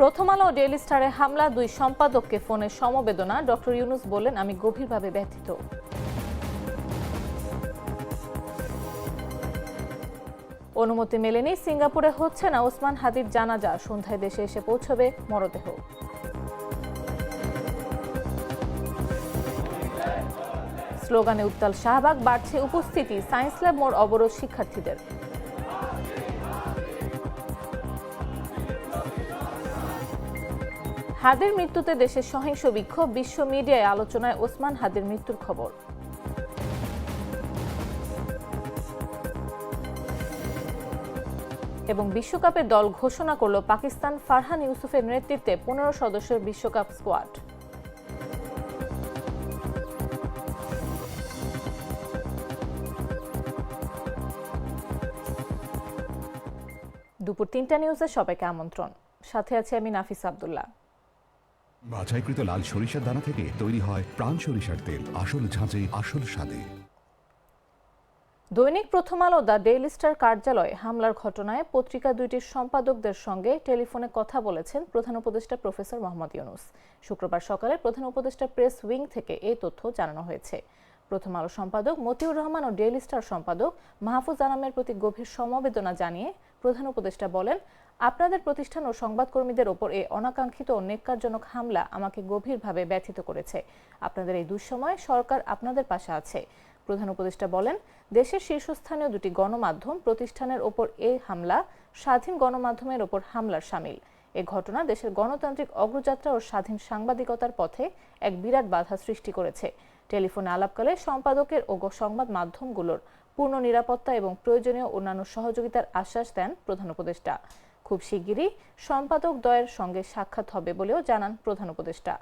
প্রথম আলো ডেইলি স্টারে হামলা, দুই সম্পাদককে ফোনে সমবেদনা। ডক্টর ইউনুস বলেন আমি গভীরভাবে ব্যথিত। অনুমতি মেলেনি, সিঙ্গাপুরে হচ্ছে না। ওসমান হাদির জানাজা, সন্ধ্যায় দেশে এসে পৌঁছবে মরদেহ। স্লোগানে উত্তাল শাহবাগ, বাড়ছে উপস্থিতি। সায়েন্স ল্যাব মোড় অবরোধ শিক্ষার্থীদের। হাদির মৃত্যুতে দেশের সহিংস বিক্ষোভ, বিশ্ব মিডিয়ায় আলোচনায় ওসমান হাদের মৃত্যুর খবর। এবং বিশ্বকাপের দল ঘোষণা করল পাকিস্তান ফারহান ইউসুফের নেতৃত্বে পনেরো সদস্যের বিশ্বকাপ স্কোয়াড। দুপুর তিনটা নিউজে সবাইকে আমন্ত্রণ। সাথে আছে আমি নাফিস আব্দুল্লাহ। বাছাইকৃত লাল সরিষার দানা থেকে তৈরি হয় প্রাণ সরিষার তেল। আসল ঝাঁঝে, আসল স্বাদে। দৈনিক প্রথম আলো দ্য ডেইলি স্টার কার্যালয়ে হামলার ঘটনায় পত্রিকা দুইটির সম্পাদকদের সঙ্গে টেলিফোনে কথা বলেছেন প্রধান উপদেষ্টা প্রফেসর মোহাম্মদ ইউনুস। শুক্রবার সকালে প্রধান উপদেষ্টা প্রেস উইং থেকে এই তথ্য জানানো হয়েছে। প্রথম আলো সম্পাদক মতিউর রহমান ও ডেইলি স্টার সম্পাদক মাহফুজ আনামের প্রতি গভীর সমবেদনা জানিয়ে প্রধান উপদেষ্টা বলেন আপনাদের প্রতিষ্ঠান ও সংবাদকর্মীদের ওপর এই অনাকাঙ্ক্ষিত ও নেককারজনক হামলা আমাকে গভীরভাবে ব্যথিত করেছে। আপনাদের এই দুঃসময়ে সরকার আপনাদের পাশে আছে। প্রধান উপদেষ্টা বলেন, দেশের শীর্ষস্থানীয় দুটি গণমাধ্যম প্রতিষ্ঠানের ওপর এই হামলা, স্বাধীন গণমাধ্যমের ওপর হামলার সামিল। এ ঘটনা দেশের গণতান্ত্রিক অগ্রযাত্রা ও স্বাধীন সাংবাদিকতার পথে এক বিরাট বাধা সৃষ্টি করেছে। টেলিফোনে আলাপকালে সম্পাদকের ও সংবাদ মাধ্যমগুলোর পূর্ণ নিরাপত্তা এবং প্রয়োজনীয় অন্যান্য সহযোগিতার আশ্বাস দেন প্রধান উপদেষ্টা। খুব শিগগিরই সম্পাদক দ্বয়ের সঙ্গে সাক্ষাৎ হবে বলেও জানান প্রধান উপদেষ্টা।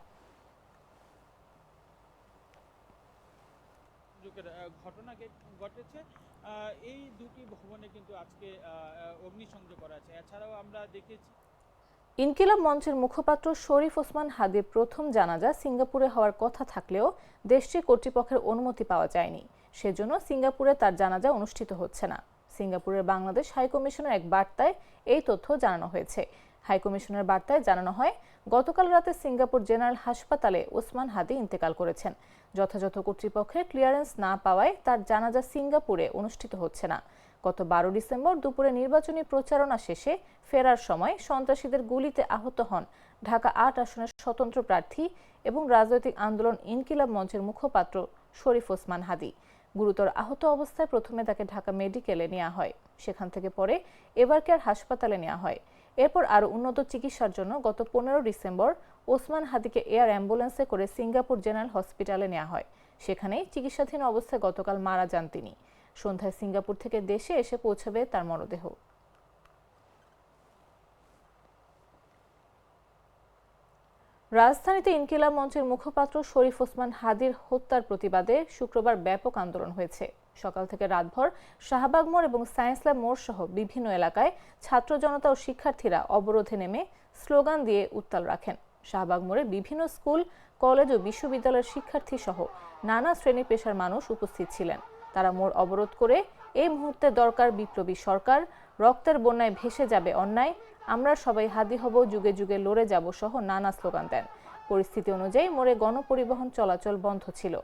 ঘটেছে এই দুটি ভবনে কিন্তু আজকে অগ্নিসংযোগ করা আছে। এছাড়াও আমরা দেখেছি ইনকিলাব মঞ্চের মুখপাত্র শরীফ ওসমান হাদির প্রথম জানাজা সিঙ্গাপুরে হওয়ার কথা থাকলেও দেশটির কর্তৃপক্ষের অনুমতি পাওয়া যায়নি। সেজন্য সিঙ্গাপুরে তার জানাজা অনুষ্ঠিত হচ্ছে না। সিঙ্গাপুরের বাংলাদেশ হাইকমিশনের এক বার্তায় এই তথ্য জানানো হয়েছে। হাইকমিশনের বার্তায় জানানো হয়, গতকাল রাতে সিঙ্গাপুর জেনারেল হাসপাতালে ওসমান হাদি ইন্তেকাল করেছেন। যথাযথ কর্তৃপক্ষের ক্লিয়ারেন্স না পাওয়ায় তার জানাজা সিঙ্গাপুরে অনুষ্ঠিত হচ্ছে না। গত বারো ডিসেম্বর দুপুরে নির্বাচনী প্রচারণা শেষে ফেরার সময় সন্ত্রাসীদের গুলিতে আহত হন ঢাকা আট আসনের স্বতন্ত্র প্রার্থী এবং রাজনৈতিক আন্দোলন ইনকিলাব মঞ্চের মুখপাত্র শরীফ ওসমান হাদি। গুরুতর আহত অবস্থায় প্রথমে তাকে ঢাকা মেডিকেলে নেওয়া হয়। সেখান থেকে পরে এভারকেয়ার হাসপাতালে নেওয়া হয়। এরপর আরও উন্নত চিকিৎসার জন্য গত পনেরো ডিসেম্বর ওসমান হাদিকে এয়ার অ্যাম্বুলেন্সে করে সিঙ্গাপুর জেনারেল হসপিটালে নেওয়া হয়। সেখানেই চিকিৎসাধীন অবস্থায় গতকাল মারা যান তিনি। সন্ধ্যায় সিঙ্গাপুর থেকে দেশে এসে পৌঁছাবে তার মরদেহ। রাজধানীতে ইনকিলাব মঞ্চের মুখপাত্র শরীফ ওসমান হাদির হত্যার প্রতিবাদে শুক্রবার ব্যাপক আন্দোলন হয়েছে। সকাল থেকে রাতভর শাহবাগ মোড় এবং সায়েন্স ল্যাব মোড় সহ বিভিন্ন এলাকায় ছাত্র জনতা ও শিক্ষার্থীরা অবরোধে নেমে স্লোগান দিয়ে উত্তাল রাখেন। শাহবাগ মোড়ে বিভিন্ন স্কুল, কলেজ ও বিশ্ববিদ্যালয়ের শিক্ষার্থী সহ নানা শ্রেণি পেশার মানুষ উপস্থিত ছিলেন। তারা মোড় অবরোধ করে এই মুহূর্তে দরকার বিপ্লবী সরকার, রক্তের বন্যায় ভেসে যাবে অন্যায় আমরা সবাই হাদি হব, যুগে যুগে লড়ে যাব সহ নানা স্লোগান দেন। পরিস্থিতি অনুযায়ী মোড়ে গণপরিবহন চলাচল বন্ধ ছিল।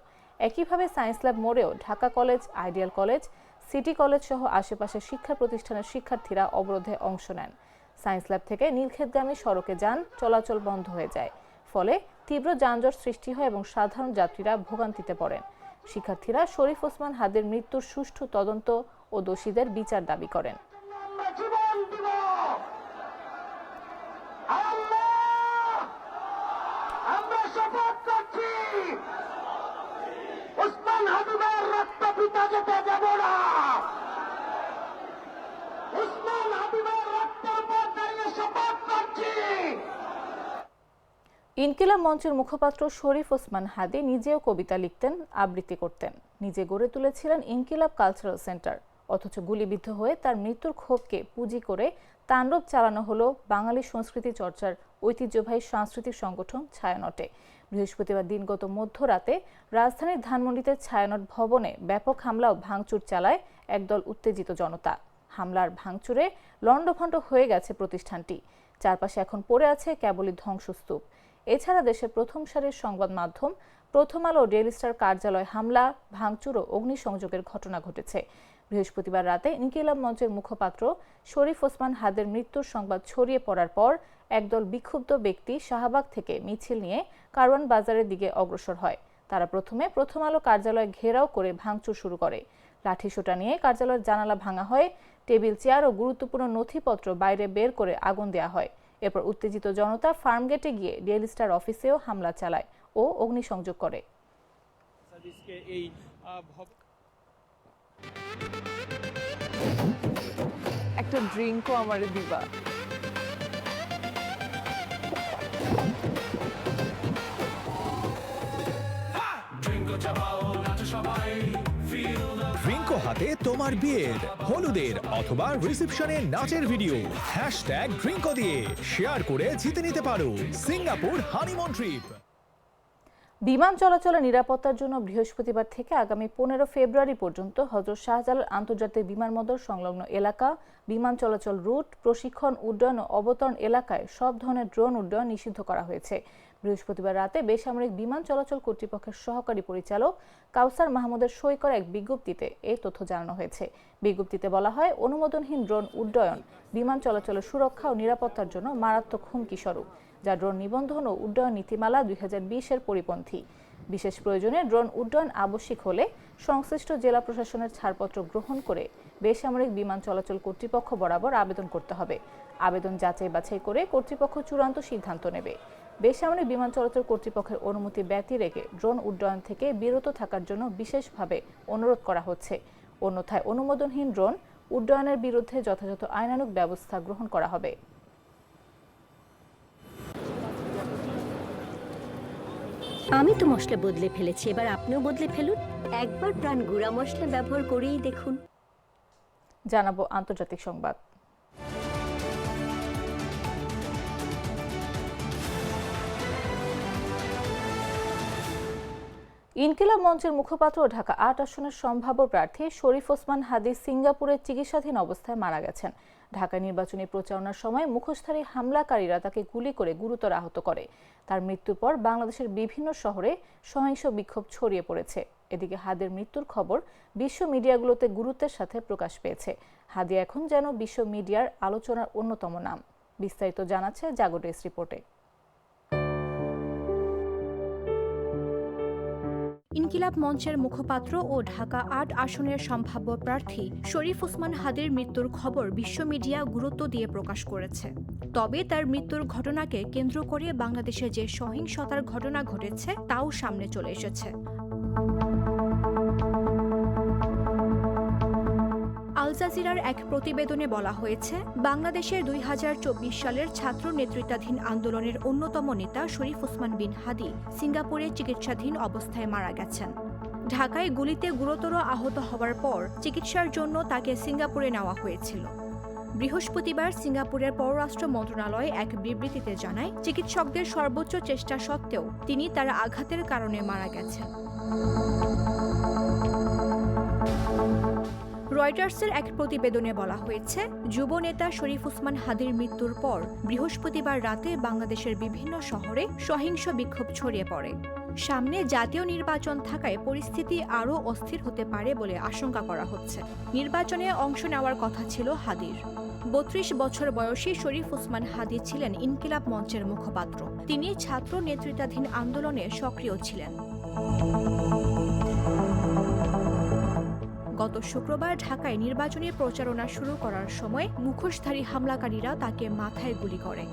একইভাবে science lab মোড়েও Dhaka college, ideal college, city college সহ আশেপাশের শিক্ষা প্রতিষ্ঠানের শিক্ষার্থীরা অবরোধে অংশ নেন। সায়েন্স ল্যাব থেকে নীলক্ষেতগামী সড়কে যান, চলাচল বন্ধ হয়ে যায়। ফলে তীব্র যানজট সৃষ্টি হয় এবং সাধারণ যাত্রীরা ভোগান্তিতে পড়েন। শিক্ষার্থীরা শরীফ ওসমান হাদের মৃত্যুর সুষ্ঠু তদন্ত ও দোষীদের বিচার দাবি করেন। ইনকিলাব মঞ্চের মুখপাত্র শরীফ ওসমান হাদি নিজেও কবিতা লিখতেন, আবৃত্তি করতেন। নিজে গড়ে তুলেছিলেন ইনকিলাব কালচারাল সেন্টার। অথচ গুলিবিদ্ধ হয়ে তার মৃত্যুর ক্ষোভকে পুঁজি করে তাণ্ডব চালানো হলো বাঙালি সংস্কৃতি চর্চার ঐতিহ্যবাহী সাংস্কৃতিক সংগঠন ছায়ানটে। বৃহস্পতিবার দিনগত মধ্যরাতে রাজধানীর ধানমন্ডিতে ছায়ানট ভবনে ব্যাপক হামলা ও ভাঙচুর চালায় একদল উত্তেজিত জনতা। হামলার ভাঙচুরে লণ্ডভণ্ড হয়ে গেছে প্রতিষ্ঠানটি। চারপাশে এখন পড়ে আছে কেবলই ধ্বংসস্তূপ। এছাড়া দেশের প্রথম সারির সংবাদ মাধ্যম, প্রথম আলো ডেইলি স্টার কার্যালয় হামলা, ভাঙচুর ও অগ্নিসংযোগের ঘটনা ঘটেছে। বৃহস্পতিবার রাতে ইনকিলাব মঞ্চের মুখপাত্র শরীফ ওসমান হাদের মৃত্যুর সংবাদ ছড়িয়ে পড়ার পর একদল বিক্ষুব্ধ ব্যক্তি শাহবাগ থেকে মিছিল নিয়ে কারওয়ান বাজারের দিকে অগ্রসর হয়। তারা প্রথমে প্রথম আলো কার্যালয় ঘেরাও করে ভাঙচুর শুরু করে। লাঠিসোঁটা নিয়ে কার্যালয়ের জানালা ভাঙা হয়, টেবিল, চেয়ার ও গুরুত্বপূর্ণ নথিপত্র বাইরে বের করে আগুন দেওয়া হয়। এরপর উত্তেজিত জনতা ফার্মগেটে গিয়ে ডেইলি স্টার অফিসেও হামলা চালায় ও অগ্নিসংযোগ করে। এই একটা ড্রিঙ্কও আমার দিবা। হাতে তোমার বিয়ের, হলুদের অথবা রিসেপশনে নাচের ভিডিও হ্যাশট্যাগ ড্রিঙ্কো দিয়ে শেয়ার করে জিতে নিতে পারো সিঙ্গাপুর হানিমুন ট্রিপ বিমান চলাচলের নিরাপত্তার জন্য বৃহস্পতিবার থেকে আগামী পনেরো ফেব্রুয়ারি পর্যন্ত হজরত শাহজালাল আন্তর্জাতিক বিমানবন্দর সংলগ্ন এলাকা, বিমান চলাচল রুট, প্রশিক্ষণ উড্ডয়ন ও অবতরণ এলাকায় সব ধরনের ড্রোন উড্ডয়ন নিষিদ্ধ করা হয়েছে। বৃহস্পতিবার রাতে বেসামরিক বিমান চলাচল কর্তৃপক্ষের সহকারী পরিচালক কাউসার মাহমুদের সই করা এক বিজ্ঞপ্তিতে এই তথ্য জানানো হয়েছে। বিজ্ঞপ্তিতে বলা হয়, অনুমোদনহীন ড্রোন উড্ডয়ন, বিমান চলাচলের সুরক্ষা ও নিরাপত্তার জন্য মারাত্মক হুমকি স্বরূপ, যা ড্রোন নিবন্ধন ও উড্ডয়ন নীতিমালা দুই হাজার বিশ এর পরিপন্থী। বিশেষ প্রয়োজনে ড্রোন উড্ডয়ন আবশ্যিক হলে সংশ্লিষ্ট জেলা প্রশাসনের ছাড়পত্র গ্রহণ করে বেসামরিক বিমান চলাচল কর্তৃপক্ষ বরাবর আবেদন করতে হবে। আবেদন যাচাই বাছাই করে কর্তৃপক্ষ চূড়ান্ত সিদ্ধান্ত নেবে। বেসামরিক বিমান চলাচল কর্তৃপক্ষের অনুমতি ব্যতি রেখে ড্রোন উড্ডয়ন থেকে বিরত থাকার জন্য বিশেষভাবে অনুরোধ করা হচ্ছে। অন্যথায় অনুমোদনহীন ড্রোন উড্ডয়নের বিরুদ্ধে যথাযথ আইনানুগ ব্যবস্থা গ্রহণ করা হবে। আমি তো মশলা বদলে ফেলেছি এবার আপনিও বদলে ফেলুন। একবার প্রাণ গুঁড়া মশলা ব্যবহার করেই দেখুন। জানাব আন্তর্জাতিক সংবাদ। ইনকিলাব মঞ্চের মুখপাত্র ঢাকা আট আসনের সম্ভাব্য প্রার্থী শরীফ ওসমান হাদি সিঙ্গাপুরে চিকিৎসাধীন অবস্থায় মারা গেছেন। ঢাকা নির্বাচনী প্রচারণার সময় মুখোশধারী হামলাকারীরা তাকে গুলি করে গুরুতর আহত করে। তার মৃত্যুর পর বাংলাদেশের বিভিন্ন শহরে সহিংস বিক্ষোভ ছড়িয়ে পড়েছে। এদিকে হাদের মৃত্যুর খবর বিশ্ব মিডিয়াগুলোতে গুরুত্বের সাথে প্রকাশ পেয়েছে। হাদি এখন যেন বিশ্ব মিডিয়ার আলোচনার অন্যতম নাম। বিস্তারিত জানাচ্ছে জাগো ডেস্ক রিপোর্টে। ইনকিলাব মঞ্চের মুখপাত্র ও ঢাকা আট আসনের সম্ভাব্য প্রার্থী শরীফ ওসমান হাদের মৃত্যুর খবর বিশ্ব মিডিয়া গুরুত্ব দিয়ে প্রকাশ করেছে। তবে তার মৃত্যুর ঘটনাকে কেন্দ্র করে বাংলাদেশে যে সহিংসতার ঘটনা ঘটেছে, তাও সামনে চলে এসেছে। জাজিরার এক প্রতিবেদনে বলা হয়েছে, বাংলাদেশের দুই হাজার চব্বিশ সালের ছাত্র নেতৃত্বাধীন আন্দোলনের অন্যতম নেতা শরীফ ওসমান বিন হাদি সিঙ্গাপুরে চিকিৎসাধীন অবস্থায় মারা গেছেন। ঢাকায় গুলিতে গুরুতর আহত হওয়ার পর চিকিৎসার জন্য তাকে সিঙ্গাপুরে নেওয়া হয়েছিল। বৃহস্পতিবার সিঙ্গাপুরের পররাষ্ট্র মন্ত্রণালয় এক বিবৃতিতে জানায়, চিকিৎসকদের সর্বোচ্চ চেষ্টা সত্ত্বেও তিনি তার আঘাতের কারণে মারা গেছেন। রয়টার্সের এক প্রতিবেদনে বলা হয়েছে, যুব নেতা শরীফ উসমান হাদির মৃত্যুর পর বৃহস্পতিবার রাতে বাংলাদেশের বিভিন্ন শহরে সহিংস বিক্ষোভ ছড়িয়ে পড়ে। সামনে জাতীয় নির্বাচন থাকায় পরিস্থিতি আরও অস্থির হতে পারে বলে আশঙ্কা করা হচ্ছে। নির্বাচনে অংশ নেওয়ার কথা ছিল হাদির। বত্রিশ বছর বয়সী শরীফ উসমান হাদি ছিলেন ইনকিলাব মঞ্চের মুখপাত্র। তিনি ছাত্র নেতৃত্বাধীন আন্দোলনে সক্রিয় ছিলেন। গত শুক্রবার ঢাকায় নির্বাচনী প্রচারণা শুরু করার সময় মুখোশধারী হামলাকারীরা তাকে মাথায় গুলি করে।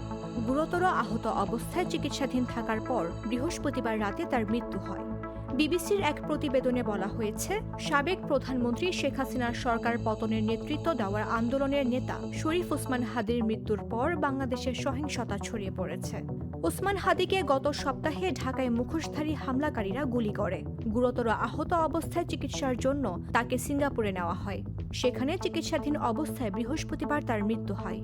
গুরুতর আহত অবস্থায় চিকিৎসাধীন থাকার পর বৃহস্পতিবার রাতে তার মৃত্যু হয়। বিবিসির এক প্রতিবেদনে বলা হয়েছে, সাবেক প্রধানমন্ত্রী শেখ হাসিনার সরকার পতনের নেতৃত্ব দেওয়ার আন্দোলনের নেতা শরীফ ওসমান হাদির মৃত্যুর পর বাংলাদেশের সহিংসতা ছড়িয়ে পড়েছে। ওসমান হাদিকে গত সপ্তাহে ঢাকায় মুখোশধারী হামলাকারীরা গুলি করে। গুরুতর আহত অবস্থায় চিকিৎসার জন্য তাকে সিঙ্গাপুরে নেওয়া হয়। সেখানে চিকিৎসাধীন অবস্থায় বৃহস্পতিবার তার মৃত্যু হয়।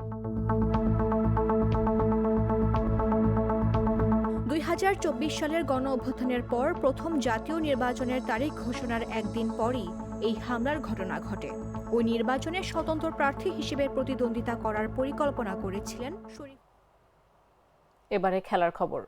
দুই হাজার চব্বিশ সালের গণ অভ্যুত্থানের পর প্রথম জাতীয় নির্বাচনের তারিখ ঘোষণার একদিন পরই এই হামলার ঘটনা ঘটে। ওই নির্বাচনে স্বতন্ত্র প্রার্থী হিসেবে প্রতিদ্বন্দ্বিতা করার পরিকল্পনা করেছিলেন শরীফ এবারে খেলার খবর।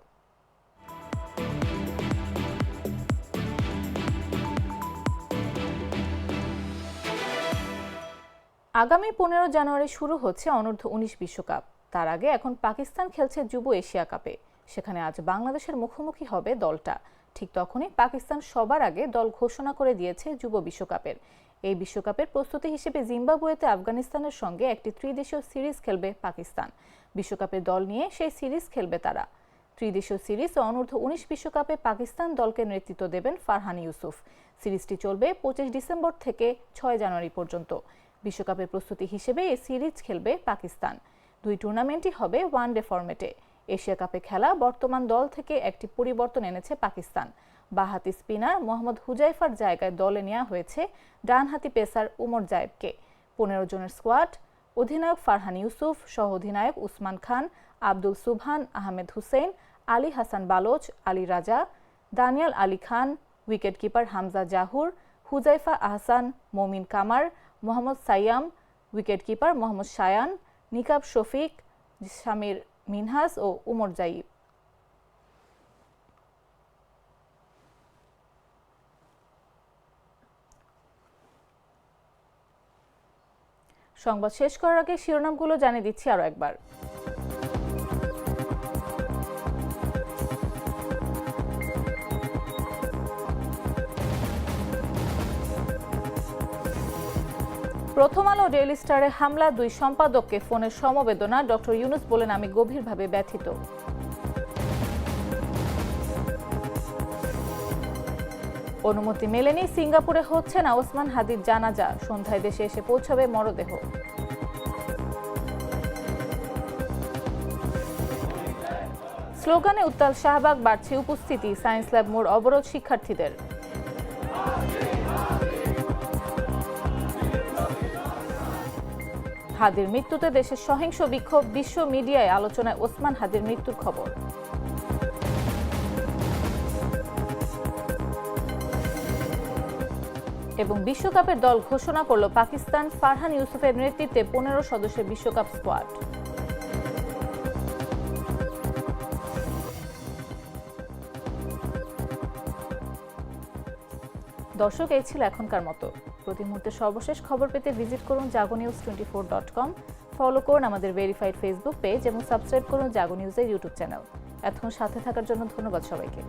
আগামী পনেরো জানুয়ারি শুরু হচ্ছে অনূর্ধ্ব উনিশ বিশ্বকাপ। তার আগে এখন পাকিস্তান খেলছে যুব এশিয়া কাপে। সেখানে আজ বাংলাদেশের মুখোমুখি হবে দলটা। ঠিক তখনই পাকিস্তান সবার আগে দল ঘোষণা করে দিয়েছে যুব বিশ্বকাপের। এই বিশ্বকাপের প্রস্তুতি হিসেবে জিম্বাবুয়েতে আফগানিস্তানের সঙ্গে একটি ত্রিদেশীয় সিরিজ খেলবে পাকিস্তান। বিশ্বকাপের দল নিয়ে সেই সিরিজ খেলবে তারা। ত্রিদেশীয় সিরিজ ও অনূর্ধ্ব উনিশ বিশ্বকাপে পাকিস্তান দলকে নেতৃত্ব দেবেন ফারহান ইউসুফ। সিরিজটি চলবে পঁচিশ ডিসেম্বর থেকে ছয় জানুয়ারি পর্যন্ত। বিশ্বকাপের প্রস্তুতি হিসেবে এই সিরিজ খেলবে পাকিস্তান। দুই টুর্নামেন্টই হবে ওয়ান ডে ফরম্যাটে। এশিয়া কাপে খেলা বর্তমান দল থেকে একটি পরিবর্তন এনেছে পাকিস্তান। বাহাতি স্পিনার মোহাম্মদ হুজাইফার জায়গায় দলে নেওয়া হয়েছে ডানহাতি পেসার উমর জায়েবকে পনেরো জনের স্কোয়াড, অধিনায়ক ফারহান ইউসুফ, সহ অধিনায়ক উসমান খান, আব্দুল সুবহান, আহমেদ হুসেন, আলী হাসান বালোচ, আলী রাজা, দানিয়াল আলী খান, উইকেটকিপার হামজা জাহুর, হুজাইফা আহসান, মমিন কামার, মোহাম্মদ সাইয়াম, উইকেটকিপার মোহাম্মদ সায়ান নিকাব শফিক, শামির মিনহাস ও উমর জাইব। সংবাদ শেষ করার আগে শিরোনামগুলো জানিয়ে দিচ্ছি আরও একবার। প্রথম আলো ডেইলি স্টারে হামলা, দুই সম্পাদককে ফোনের সমবেদনা, ডক্টর ইউনুস বলেন, আমি গভীরভাবে ব্যথিত। অনুমতি মেলেনি, সিঙ্গাপুরে হচ্ছে না ওসমান হাদির জানাজা। সন্ধ্যায় দেশে এসে পৌঁছাবে মরদেহ। স্লোগানে উত্তাল শাহবাগ, বাড়ছে উপস্থিতি, সায়েন্স ল্যাব মোড় অবরোধ শিক্ষার্থীদের। হাদির মৃত্যুতে দেশের সহিংস বিক্ষোভ, বিশ্ব মিডিয়ায় আলোচনায় ওসমান হাদির মৃত্যুর খবর। এবং বিশ্বকাপের দল ঘোষণা করল পাকিস্তান ফারহান ইউসুফের নেতৃত্বে পনেরো সদস্যের বিশ্বকাপ স্কোয়াড। দর্শক, এই ছিল এখনকার মতো। প্রতি মুহূর্তে সর্বশেষ খবর পেতে ভিজিট করুন Jago news twenty four dot com. Follow করুন আমাদের ভেরিফাইড ফেসবুক পেজ এবং সাবস্ক্রাইব করুন জাগো নিউজের ইউটিউব চ্যানেল। এতক্ষণ সাথে থাকার জন্য ধন্যবাদ সবাইকে।